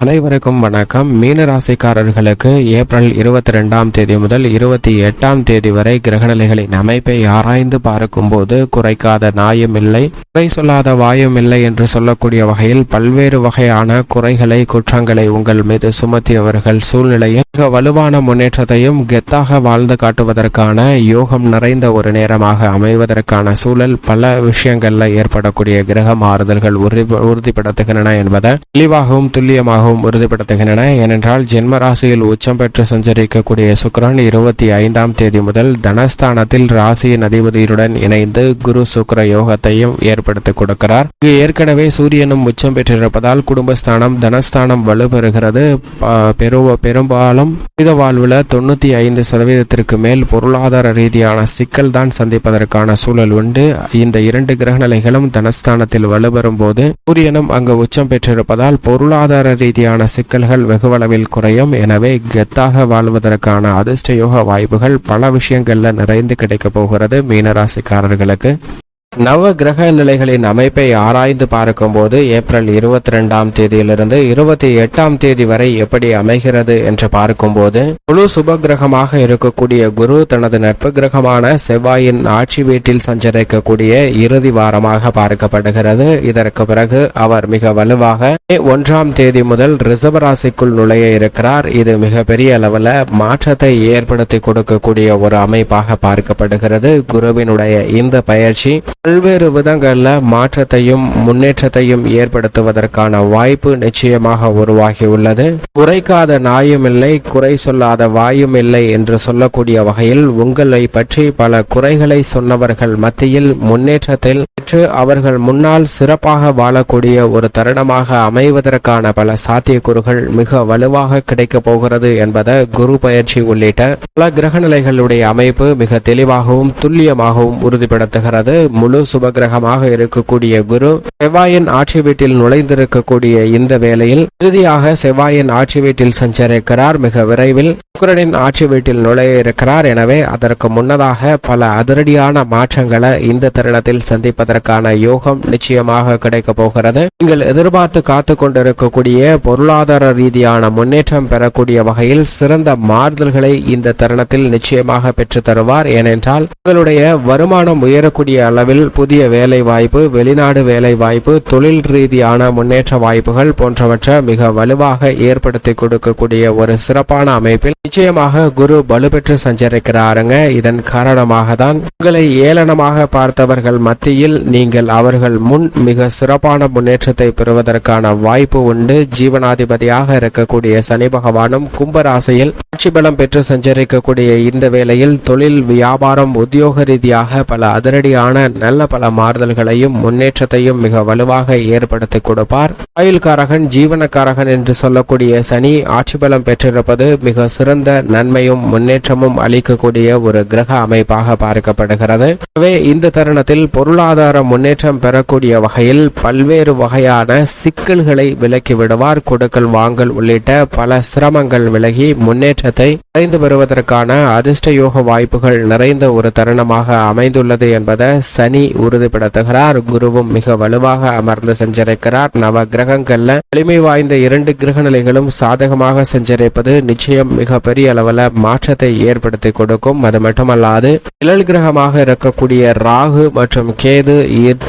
அனைவருக்கும் வணக்கம். மீன ராசிக்காரர்களுக்கு ஏப்ரல் இருபத்தி ரெண்டாம் தேதி முதல் இருபத்தி எட்டாம் தேதி வரை கிரகநிலைகளின் அமைப்பை ஆராய்ந்து பார்க்கும்போது குறைக்காத நாயும் இல்லை குறை சொல்லாத வாயும் இல்லை என்று சொல்லக்கூடிய வகையில் பல்வேறு வகையான குறைகளை குற்றங்களை உங்கள் மீது சுமத்தியவர்கள் சூழ்நிலையில் மிக வலுவான முன்னேற்றத்தையும் கெத்தாக வாழ்ந்து காட்டுவதற்கான யோகம் நிறைந்த ஒரு நேரமாக அமைவதற்கான சூழல் பல விஷயங்கள்ல ஏற்படக்கூடிய கிரக மாறுதல்கள் உறுதி உறுதிப்படுத்துகின்றன என்பதை தெளிவாகவும் துல்லியமாகவும் உறுதிப்படுத்துகின்றன. ஏனென்றால் ஜென்ம ராசியில் உச்சம் பெற்று சஞ்சரிக்கக்கூடிய சுக்ரன் இருபத்தி ஐந்தாம் தேதி முதல் தனஸ்தானத்தில் ராசியின் அதிபதியுடன் இணைந்து குரு சுக்கர யோகத்தையும் ஏற்படுத்தி கொடுக்கிறார். இங்கு ஏற்கனவே சூரியனும் உச்சம் பெற்றிருப்பதால் குடும்பஸ்தானம் தனஸ்தானம் வலுப்பெறுகிறது. பெரும்பாலும் மனித வாழ்வில் தொண்ணூத்தி ஐந்து சதவீதத்திற்கு மேல் பொருளாதார ரீதியான சிக்கல் தான் சந்திப்பதற்கான சூழல் உண்டு. இந்த இரண்டு கிரகநிலைகளும் தனஸ்தானத்தில் வலுப்பெறும் போது சூரியனும் அங்கு உச்சம் பெற்றிருப்பதால் பொருளாதார ரீதியான சிக்கல்கள் வெகுவளவில் குறையும். எனவே கெத்தாக வாழ்வதற்கான அதிர்ஷ்ட யோக வாய்ப்புகள் பல விஷயங்கள்ல நிறைந்து கிடைக்கப் போகிறது மீனராசிக்காரர்களுக்கு. நவ கிரக நிலைகளின் அமைப்பை ஆராய்ந்து பார்க்கும்போது ஏப்ரல் இருபத்தி ரெண்டாம் தேதியிலிருந்து இருபத்தி எட்டாம் தேதி வரை எப்படி அமைகிறது என்று பார்க்கும்போது முழு சுப கிரகமாக இருக்கக்கூடிய குரு தனது நட்பு கிரகமான செவ்வாயின் ஆட்சி வீட்டில் சஞ்சரிக்கக்கூடிய இறுதி வாரமாக பார்க்கப்படுகிறது. இதற்கு பிறகு அவர் மிக வலுவாக மே ஒன்றாம் தேதி முதல் ரிசர்வராசிக்குள் நுழைய இருக்கிறார். இது மிகப்பெரிய அளவில் மாற்றத்தை ஏற்படுத்தி கொடுக்கக்கூடிய ஒரு அமைப்பாக பார்க்கப்படுகிறது. குருவினுடைய இந்த பயிற்சி பல்வேறு விதங்களில் மாற்றத்தையும் முன்னேற்றத்தையும் ஏற்படுத்துவதற்கான வாய்ப்பு நிச்சயமாக உருவாகியுள்ளது. குறைக்காத நாயும் இல்லை குறை சொல்லாத வாயும் இல்லை என்று சொல்லக்கூடிய வகையில் உங்களை பற்றி பல குறைகளை சொன்னவர்கள் மத்தியில் முன்னேற்றத்தில் பெற்று அவர்கள் முன்னால் சிறப்பாக வாழக்கூடிய ஒரு தருணமாக அமைவதற்கான பல சாத்தியக்கூறுகள் மிக வலுவாக கிடைக்கப் போகிறது என்பதை குரு பயிற்சி உள்ளிட்ட பல கிரகநிலைகளுடைய அமைப்பு மிக தெளிவாகவும் துல்லியமாகவும் உறுதிப்படுத்துகிறது. முழு சுபகிரகமாக இருக்கக்கூடிய குரு செவ்வாயின் ஆட்சி வீட்டில் நுழைந்திருக்கக்கூடிய இந்த வேளையில் இறுதியாக செவ்வாயின் ஆட்சி வீட்டில் சஞ்சரிக்கிறார். மிக விரைவில் சுக்கரனின் ஆட்சி வீட்டில் நுழைய இருக்கிறார். எனவே அதற்கு முன்னதாக பல அதிரடியான மாற்றங்களை இந்த தருணத்தில் சந்திப்பதற்கான யோகம் நிச்சயமாக கிடைக்கப் போகிறது. நீங்கள் எதிர்பார்த்து காத்து கொண்டிருக்கக்கூடிய பொருளாதார ரீதியான முன்னேற்றம் பெறக்கூடிய வகையில் சிறந்த மாறுதல்களை இந்த தருணத்தில் நிச்சயமாக பெற்று தருவார். ஏனென்றால் உங்களுடைய வருமானம் உயரக்கூடிய அளவில் புதிய வேலை வாய்ப்பு வெளிநாடு வேலை வாய்ப்பு தொழில் ரீதியான முன்னேற்ற வாய்ப்புகள் போன்றவற்றை மிக வலுவாக ஏற்படுத்தி கொடுக்கக்கூடிய ஒரு சிறப்பான அமைப்பில் நிச்சயமாக குரு வலுப்பெற்று சஞ்சரிக்கிறாருங்க. இதன் காரணமாக தான் உங்களை ஏளனமாக பார்த்தவர்கள் மத்தியில் நீங்கள் அவர்கள் முன் மிக சிறப்பான முன்னேற்றத்தை பெறுவதற்கான வாய்ப்பு உண்டு. ஜீவனாதிபதியாக இருக்கக்கூடிய சனி பகவானும் கும்பராசியில் ஆட்சி பலம் பெற்று சஞ்சரிக்கக்கூடிய இந்த வேளையில் தொழில் வியாபாரம் உத்தியோக ரீதியாக பல அதிரடியான நல்ல பல மாறுதல்களையும் முன்னேற்றத்தையும் மிக வலுவாக ஏற்படுத்தி கொடுப்பார். ஆயுள்காரகன் ஜீவனக்காரகன் என்று சொல்லக்கூடிய சனி ஆட்சி பலம் பெற்றிருப்பது மிக சிறந்த நன்மையும் முன்னேற்றமும் அளிக்கக்கூடிய ஒரு கிரக அமைப்பாக பார்க்கப்படுகிறது. எனவே இந்த தருணத்தில் பொருளாதார முன்னேற்றம் பெறக்கூடிய வகையில் பல்வேறு வகையான சிக்கல்களை விலக்கி விடுவார். கொடுக்கல் வாங்கல் உள்ளிட்ட பல சிரமங்கள் விலகி முன்னேற்றத்தை அடைந்து வருவதற்கான அதிர்ஷ்ட யோக வாய்ப்புகள் நிறைந்த ஒரு தருணமாக அமைந்துள்ளது என்பதை சனி உறுதிப்படுத்துகிறார் குருவும் மிக வலுவாக அமர்ந்து சென்றிருக்கிறார். நவ கிரகங்கள்ல வலிமை வாய்ந்த இரண்டு கிரக நிலைகளும் சாதகமாக சென்றிருப்பது நிச்சயம் மிக பெரிய அளவில் மாற்றத்தை ஏற்படுத்தி கொடுக்கும். அது மட்டுமல்லாது நிழல் கிரகமாக இருக்கக்கூடிய ராகு மற்றும் கேது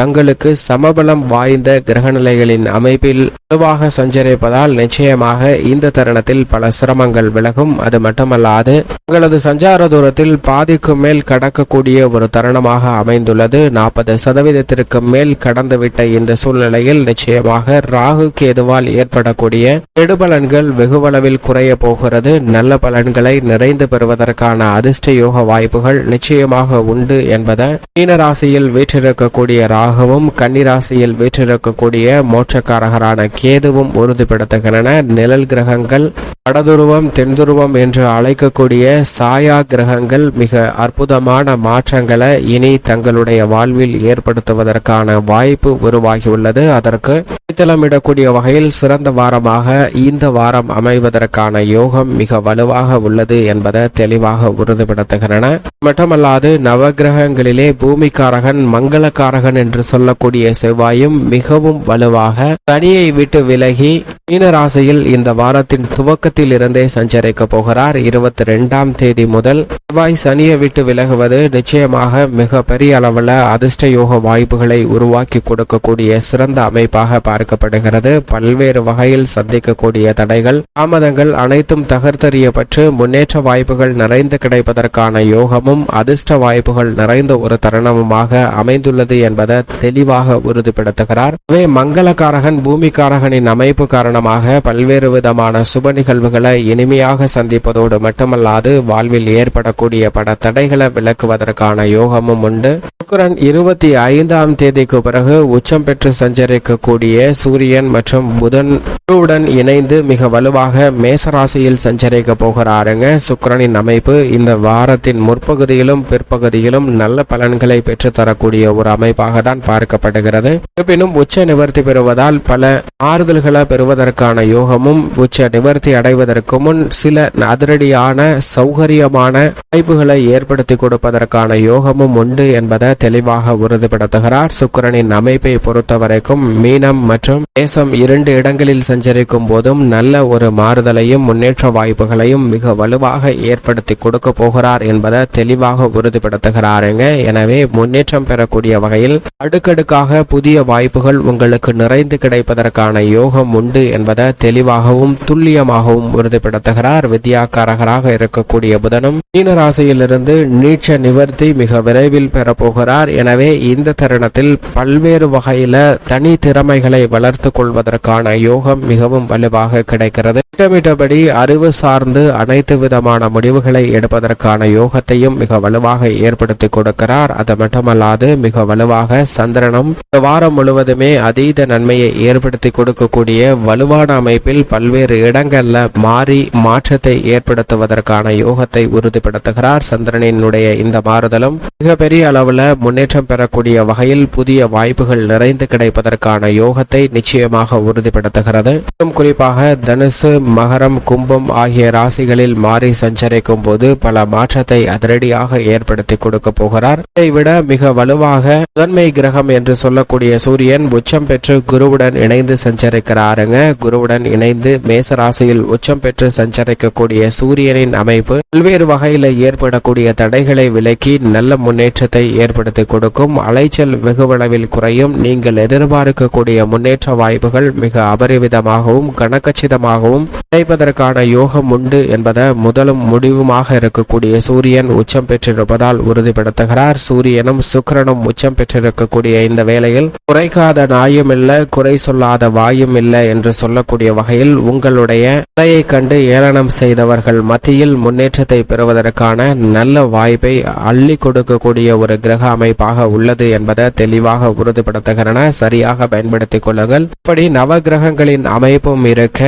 தங்களுக்கு சமபலம் வாய்ந்த கிரகநிலைகளின் அமைப்பில் வலுவாக சஞ்சரிப்பதால் நிச்சயமாக இந்த தருணத்தில் பல சிரமங்கள் விலகும். அது மட்டுமல்லாது உங்களது சஞ்சார தூரத்தில் பாதிக்கும் மேல் கடக்கக்கூடிய ஒரு தருணமாக அமைந்துள்ளது. நாற்பது சதவீதத்திற்கு மேல் கடந்துவிட்ட இந்த சூழ்நிலையில் நிச்சயமாக ராகு கேதுவால் ஏற்படக்கூடிய கெடுபலன்கள் வெகுவளவில் குறைய போகிறது. நல்ல பலன்களை நிறைந்து பெறுவதற்கான அதிர்ஷ்ட யோக வாய்ப்புகள் நிச்சயமாக உண்டு என்பதை மீனராசியில் வீற்றிருக்கக்கூடிய ராகுவும் கன்னிராசியில் வீற்றிருக்கக்கூடிய மோட்சக்காரகரான கேதுவும் உறுதிப்படுத்துகின்றன. நிழல் கிரகங்கள் வடதுருவம் தென்துருவம் என்று அழைக்கக்கூடிய சாயா கிரகங்கள் மிக அற்புதமான மாற்றங்களை இனி தங்களுடைய வாழ்வில் ஏற்படுத்துவதற்கான வாய்ப்பு உருவாகியுள்ளது. அதற்கு அடித்தளமிடக்கூடிய வகையில் சிறந்த வாரமாக இந்த வாரம் அமைவதற்கான யோகம் மிக வலுவாக உள்ளது என்பதை தெளிவாக உறுதிப்படுத்துகின்றன. மட்டுமல்லாது நவகிரகங்களிலே பூமிக்காரகன் மங்களக்காரகன் என்று சொல்லக்கூடிய செவ்வாயும் மிகவும் வலுவாக தனியை விட்டு விட்டு விலகி மீனராசியில் இந்த வாரத்தின் துவக்கத்தில் இருந்தே சஞ்சரிக்க போகிறார். இருபத்தி ரெண்டாம் தேதி முதல் செவ்வாய் சனியை விட்டு விலகுவது நிச்சயமாக மிக பெரிய அளவில் அதிர்ஷ்ட யோக வாய்ப்புகளை உருவாக்கி கொடுக்கக்கூடிய சிறந்த அமைப்பாக பார்க்கப்படுகிறது. பல்வேறு வகையில் சந்திக்கக்கூடிய தடைகள் தாமதங்கள் அனைத்தும் தகர்த்தறியப்பட்டு முன்னேற்ற வாய்ப்புகள் நிறைந்து கிடைப்பதற்கான யோகமும் அதிர்ஷ்ட வாய்ப்புகள் நிறைந்த ஒரு தருணமுமாக அமைந்துள்ளது என்பதை தெளிவாக உறுதிப்படுத்துகிறார். மங்களக்காரகன் பூமிக்காரகன் பூமிக்காரகனின் அமைப்பு காரணமாக பல்வேறு விதமான சுப நிகழ்வுகளை இனிமையாக சந்திப்பதோடு மட்டுமல்லாது வாழ்வில் ஏற்படக்கூடிய பட தடைகளை விளக்குவதற்கான யோகமும் உண்டு. சுக்கரன் இருபத்தி ஐந்தாம் தேதிக்கு பிறகு உச்சம் பெற்று சஞ்சரிக்கக்கூடிய சூரியன் மற்றும் புதன் குருவுடன் இணைந்து மிக வலுவாக மேசராசியில் சஞ்சரிக்க போகிறாருங்க. சுக்கரனின் அமைப்பு இந்த வாரத்தின் முற்பகுதியிலும் பிற்பகுதியிலும் நல்ல பலன்களை பெற்றுத்தரக்கூடிய ஒரு அமைப்பாக தான் பார்க்கப்படுகிறது. இருப்பினும் உச்ச நிவர்த்தி பெறுவதால் பல ஆறுதல்களை பெறுவதற்கான யோகமும் உச்ச நிவர்த்தி அடைவதற்கு முன் சில அதிரடியான சௌகரியமான வாய்ப்புகளை ஏற்படுத்தி கொடுப்பதற்கான யோகமும் உண்டு என்பதை தெளிவாக உறுதிப்படுத்துகிறார். சுக்கிரனின் அமைப்பை பொறுத்தவரைக்கும் மீனம் மற்றும் தேசம் இரண்டு இடங்களில் சஞ்சரிக்கும் போதும் நல்ல ஒரு மாறுதலையும் முன்னேற்ற வாய்ப்புகளையும் மிக வலுவாக ஏற்படுத்தி கொடுக்க போகிறார் என்பதை தெளிவாக உறுதிப்படுத்துகிறாருங்க எனவே முன்னேற்றம் பெறக்கூடிய வகையில் அடுக்கடுக்காக புதிய வாய்ப்புகள் உங்களுக்கு நிறைந்து கிடைப்பதற்கான யோகம் உண்டு என்பதை தெளிவாகவும் துல்லியமாகவும் உறுதிப்படுத்துகிறார். வித்யாக்காரகராக இருக்கக்கூடிய புதனும் மீனராசியிலிருந்து நீட்ச நிவர்த்தி மிக விரைவில் பெறப்போகிறார். எனவே இந்த தருணத்தில் பல்வேறு வகையில தனி திறமைகளை வளர்த்து கொள்வதற்கான யோகம் மிகவும் வலுவாக கிடைக்கிறது. திட்டமிட்டபடி அறிவு சார்ந்து அனைத்து விதமான முடிவுகளை எடுப்பதற்கான யோகத்தையும் மிக வலுவாக ஏற்படுத்தி கொடுக்கிறார். அது மட்டுமல்லாது மிக வலுவாக சந்திரனும் வாரம் முழுவதுமே அதீத நன்மையை ஏற்படுத்தி கொடுக்கக்கூடிய வலுவான அமைப்பில் பல்வேறு இடங்கள்ல மாறி மாற்றத்தை ஏற்படுத்துவதற்கான யோகத்தை உறுதிப்படுத்துகிறார் சந்திரனினுடைய இந்த மாறுதலும். மிகப்பெரிய அளவுல முன்னேற்றம் பெறக்கூடிய வகையில் புதிய வாய்ப்புகள் நிறைந்து கிடைப்பதற்கான யோகத்தை நிச்சயமாக உறுதிப்படுத்துகிறது. குறிப்பாக தனுசு மகரம் கும்பம் ஆகிய ராசிகளில் மாறி சஞ்சரிக்கும் போது பல மாற்றத்தை அதிரடியாக ஏற்படுத்தி கொடுக்க போகிறார். இதை விட மிக வலுவாக முதன்மை கிரகம் என்று சொல்லக்கூடிய சூரியன் உச்சம் பெற்று குருவுடன் இணைந்து சஞ்சரிக்கிறாருங்க. குருவுடன் இணைந்து மேசராசியில் உச்சம் பெற்று சஞ்சரிக்கக்கூடிய சூரியனின் அமைப்பு பல்வேறு வகையில் ஏற்படக்கூடிய தடைகளை விலக்கி நல்ல முன்னேற்றத்தை ஏற்படுத்தி கொடுக்கும். அலைச்சல் வெகுவளவில் குறையும். நீங்கள் எதிர்பார்க்கக்கூடிய முன்னேற்ற வாய்ப்புகள் மிக அபரிவிதமாகவும் கனக்கச்சிதமாகவும் கிடைப்பதற்கான யோகம் உண்டு என்பதை முதலும் முடிவுமாக இருக்கக்கூடிய சூரியன் உச்சம் பெற்றிருப்பதால் உறுதிப்படுத்துகிறார். சூரியனும் சுக்கிரனும் உச்சம் பெற்றிருக்கக்கூடிய இந்த வேளையில் குறைக்காத நாயும் இல்ல குறை சொல்லாத வாயும் இல்லை என்று சொல்லக்கூடிய வகையில் உங்களுடைய கதையை கண்டு ஏளனம் செய்தவர்கள் மத்தியில் முன்னேற்றத்தை பெறுவதற்கான நல்ல வாய்ப்பை அள்ளி கொடுக்கக்கூடிய ஒரு கிரக அமைப்பாக உள்ளது என்பதை தெளிவாக உறுதிப்படுத்துகிறன. சரியாக பயன்படுத்திக் கொள்ளுங்கள். இப்படி நவ கிரகங்களின் அமைப்பும் இருக்க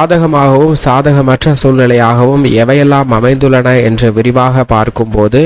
சாதகமாகவும் சாதகமற்ற சூழ்நிலையாகவும் எவையெல்லாம் அமைந்துள்ளன என்று விரிவாக பார்க்கும்போது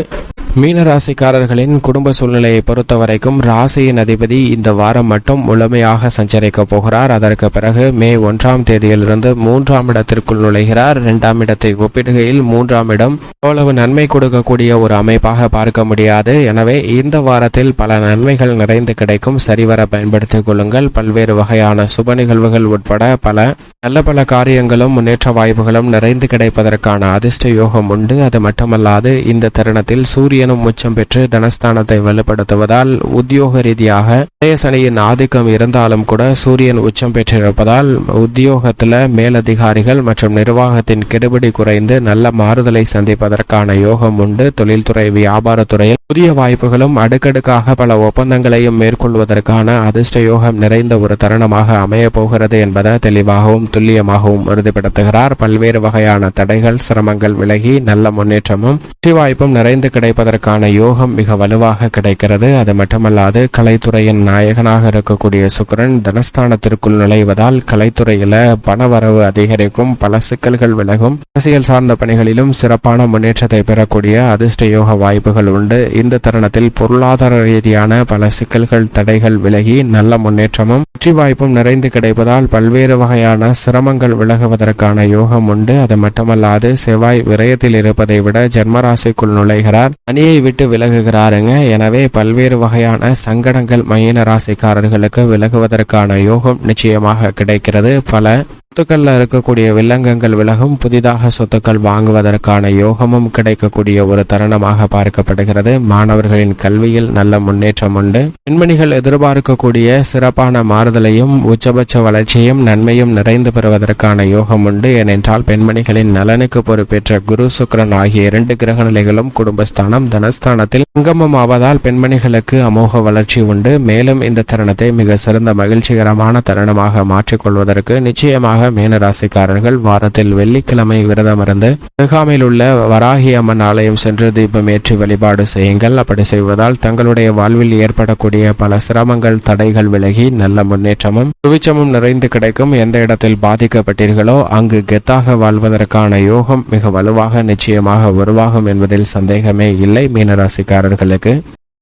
மீனராசிக்காரர்களின் குடும்ப சூழ்நிலையை பொறுத்த வரைக்கும் ராசியின் அதிபதி இந்த வாரம் மட்டும் முழுமையாக சஞ்சரிக்க போகிறார். அதற்கு பிறகு மே ஒன்றாம் தேதியிலிருந்து மூன்றாம் இடத்திற்குள் நுழைகிறார். இரண்டாம் இடத்தை ஒப்பிடுகையில் மூன்றாம் இடம் அவ்வளவு நன்மை கொடுக்கக்கூடிய ஒரு அமைப்பாக பார்க்க முடியாது. எனவே இந்த வாரத்தில் பல நன்மைகள் நிறைந்து கிடைக்கும். சரிவர பயன்படுத்திக் கொள்ளுங்கள். பல்வேறு வகையான சுப நிகழ்வுகள் உட்பட பல நல்ல பல காரியங்களும் முன்னேற்ற வாய்ப்புகளும் நிறைந்து கிடைப்பதற்கான அதிர்ஷ்ட யோகம் உண்டு. அது மட்டுமல்லாது இந்த தருணத்தில் சூரியன் சூரியனும் உச்சம் பெற்று தனஸ்தானத்தை வலுப்படுத்துவதால் உத்தியோக ரீதியாக இளைய சனியின் ஆதிக்கம் இருந்தாலும் கூட சூரியன் உச்சம் பெற்றிருப்பதால் உத்தியோகத்தில் மேலதிகாரிகள் மற்றும் நிர்வாகத்தின் கெடுபிடி குறைந்து நல்ல மாறுதலை சந்திப்பதற்கான யோகம் உண்டு. தொழில்துறை வியாபாரத்துறையில் புதிய வாய்ப்புகளும் அடுக்கடுக்காக பல ஒப்பந்தங்களையும் மேற்கொள்வதற்கான அதிர்ஷ்ட யோகம் நிறைந்த ஒரு தருணமாக அமையப்போகிறது என்பதை தெளிவாகவும் துல்லியமாகவும் உறுதிப்படுத்துகிறார். பல்வேறு வகையான தடைகள் சிரமங்கள் விலகி நல்ல முன்னேற்றமும் வாய்ப்பும் நிறைந்து கிடைப்பதற்கான யோகம் மிக வலுவாக கிடைக்கிறது. அது மட்டுமல்லாது கலைத்துறையின் நாயகனாக இருக்கக்கூடிய சுக்கிரன் தனஸ்தானத்திற்குள் நுழைவதால் கலைத்துறையில பணவரவு அதிகரிக்கும் பல சிக்கல்கள் விலகும். அரசியல் சார்ந்த பணிகளிலும் சிறப்பான முன்னேற்றத்தை பெறக்கூடிய அதிர்ஷ்ட யோக வாய்ப்புகள் உண்டு. இந்த தருணத்தில் பொருளாதார ரீதியான பல சிக்கல்கள் தடைகள் விலகி நல்ல முன்னேற்றமும் வெற்றி வாய்ப்பும் நிறைந்து கிடைப்பதால் பல்வேறு வகையான சிரமங்கள் விலகுவதற்கான யோகம் உண்டு. அது மட்டுமல்லாது செவ்வாய் விரயத்தில் இருப்பதை விட ஜென்மராசிக்குள் நுழைகிறார். சனியை விட்டு விலகுகிறாருங்க. எனவே பல்வேறு வகையான சங்கடங்கள் மயின ராசிக்காரர்களுக்கு விலகுவதற்கான யோகம் நிச்சயமாக கிடைக்கிறது. பல சொத்துக்களில் இருக்கக்கூடிய வில்லங்கங்கள் விலகும் புதிதாக சொத்துக்கள் வாங்குவதற்கான யோகமும் கிடைக்கக்கூடிய ஒரு தருணமாக பார்க்கப்படுகிறது. மாணவர்களின் கல்வியில் நல்ல முன்னேற்றம் உண்டு. பெண்மணிகள் எதிர்பார்க்கக்கூடிய சிறப்பான மாறுதலையும் உச்சபட்ச வளர்ச்சியும் நன்மையும் நிறைந்து பெறுவதற்கான யோகம் உண்டு. ஏனென்றால் பெண்மணிகளின் நலனுக்கு பொறுப்பேற்ற குரு சுக்கிரன் ஆகிய இரண்டு கிரக நிலைகளும் குடும்பஸ்தானம் தனஸ்தானத்தில் சங்கமம் ஆவதால் பெண்மணிகளுக்கு அமோக வளர்ச்சி உண்டு. மேலும் இந்த தருணத்தை மிக சிறந்த மகிழ்ச்சிகரமான தருணமாக மாற்றிக்கொள்வதற்கு நிச்சயமாக மீனராசிக்காரர்கள் வாரத்தில் வெள்ளிக்கிழமை விரதம் இருந்து அருகாமையில் உள்ள வராகி அம்மன் ஆலயம் சென்று தீபம் ஏற்றி வழிபாடு செய்யுங்கள். அப்படி செய்வதால் தங்களுடைய வாழ்வில் ஏற்படக்கூடிய பல சிரமங்கள் தடைகள் விலகி நல்ல முன்னேற்றமும் துவிச்சமும் நிறைந்து கிடைக்கும். எந்த இடத்தில் பாதிக்கப்பட்டீர்களோ அங்கு கெத்தாக வாழ்வதற்கான யோகம் மிக வலுவாக நிச்சயமாக உருவாகும் என்பதில் சந்தேகமே இல்லை. மீனராசிக்காரர்களுக்கு